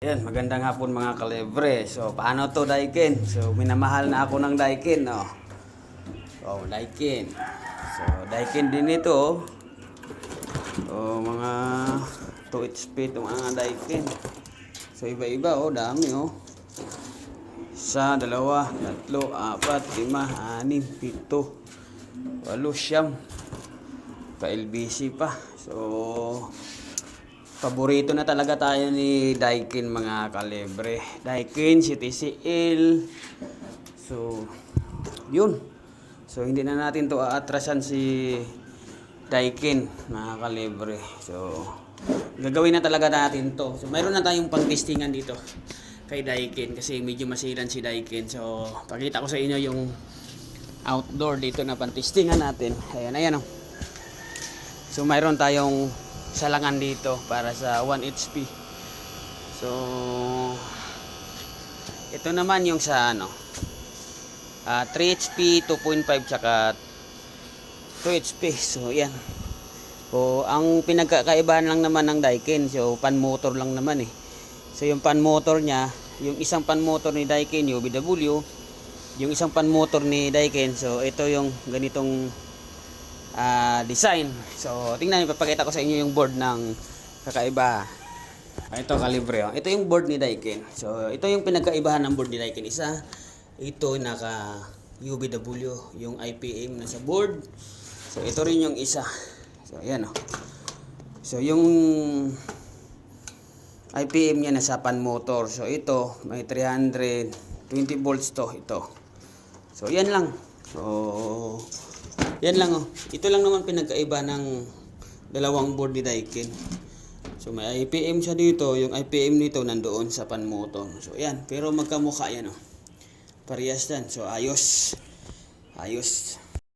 Yan, magandang hapon mga kalebre. So, paano to Daikin? So, minamahal na ako ng Daikin, no? Oh, Daikin. So, Daikin din ito. Oh, mga 2 HP itong mga Daikin. So, iba-iba, oh, dami, oh. Isa, dalawa, tatlo, apat, lima, anim, pito, walo, siyam. Pa-LBC pa. So, Paborito na talaga tayo ni Daikin mga kalebre. Daikin, CTCL. So, yun. So, hindi na natin to aatrasan si Daikin mga kalebre. So, gagawin na talaga natin to. So, mayroon na tayong pang-testingan dito kay Daikin kasi medyo masilan si Daikin. So, pakita ko sa inyo yung outdoor dito na pang-testingan natin. Ayan, ayan oh. So mayroon tayong salangan dito para sa 1 HP. So ito naman yung sa ano ah 3 HP, 2.5 tsaka 2 HP. So yan. So ang pinagkakaibahan lang naman ng Daikin, so pan motor lang naman eh. So yung pan motor niya, yung isang pan motor ni Daikin UBW, yung isang pan motor ni Daikin, so ito yung ganitong ah, design. So, tingnan niyo, papakita ko sa inyo yung board ng kakaiba. Ah, Ito, kalibre. oh. Ito yung board ni Daikin. So, ito yung pinagkaibahan ng board ni Daikin. Isa, ito naka UBW, yung IPM na sa board. So, ito rin yung isa. So, ayan oh. So, yung IPM niya nasa pan motor. So, ito, may 320 volts to. Ito. So, yan lang. So, yan lang oh. Ito lang naman pinagkaiba ng dalawang board ni Daikin. So may IPM siya dito, yung IPM nito nandoon sa pan motor. So yan, pero magkamukha yan oh. Parehas yan. So ayos. Ayos.